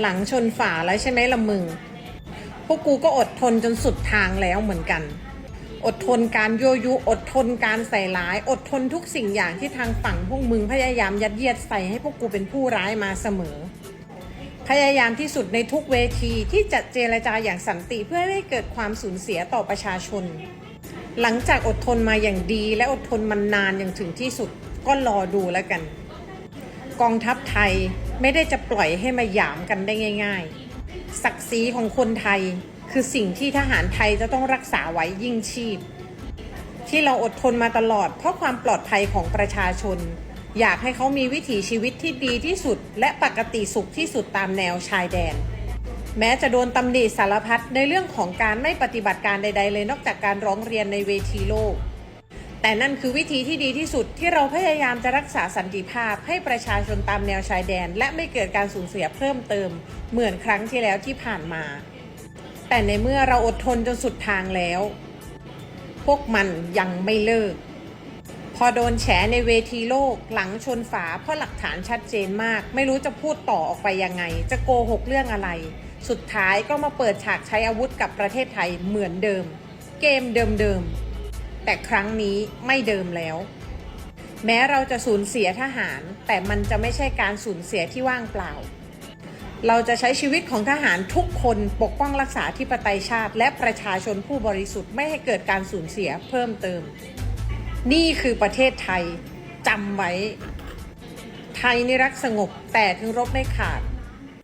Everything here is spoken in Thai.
หลังชนฝาแล้วใช่ไหมละมึง พวกกูก็อดทนจนสุดทางแล้วเหมือนกัน อดทนการยั่วยุ อดทนการใส่ร้าย อดทนทุกสิ่งอย่างที่ทางฝั่งพวกมึงพยายามยัดเยียดใส่ให้พวกกูเป็นผู้ร้ายมาเสมอ พยายามที่สุดในทุกเวทีที่จะเจรจาอย่างสันติเพื่อไม่ให้เกิดความสูญเสียต่อประชาชน หลังจากอดทนมาอย่างดีและอดทนมันนานอย่างถึงที่สุดก็รอดูแล้วกัน กองทัพไทย ไม่ได้จะปล่อยให้มาหยามกันได้ง่าย ๆ ศักดิ์ศรีของคนไทยคือสิ่งที่ทหารไทยจะต้องรักษาไว้ยิ่งชีพ ที่เราอดทนมาตลอด เพราะความปลอดภัยของประชาชน อยากให้เขามีวิถีชีวิตที่ดีที่สุด และปกติสุขที่สุดตามแนวชายแดน แม้จะโดนตำหนิสารพัดในเรื่องของการไม่ปฏิบัติการใด ๆ เลยนอกจากการร้องเรียนในเวทีโลก แต่นั่นคือวิธีที่ดีที่สุดที่เราพยายามจะรักษาสันติภาพให้ประชาชนตามแนวชายแดน และไม่เกิดการสูญเสียเพิ่มเติม เหมือนครั้งที่แล้วที่ผ่านมา แต่ในเมื่อเราอดทนจนสุดทางแล้ว พวกมันยังไม่เลิก พอโดนแฉในเวทีโลกหลังชนฝาเพราะหลักฐานชัดเจนมาก ไม่รู้จะพูดต่อออกไปยังไง จะโกหกเรื่องอะไร สุดท้ายก็มาเปิดฉากใช้อาวุธกับประเทศไทยเหมือนเดิม เกมเดิมๆ แต่ครั้งนี้ไม่เดิมแล้ว แม้เราจะสูญเสียทหาร แต่มันจะไม่ใช่การสูญเสียที่ว่างเปล่า เราจะใช้ชีวิตของทหารทุกคนปกป้องรักษาธิปไตยชาติ และประชาชนผู้บริสุทธิ์ไม่ให้เกิดการสูญเสียเพิ่มเติม นี่คือประเทศไทยจำไว้ ไทยนี่รักสงบแต่ถึงรบไม่ขาด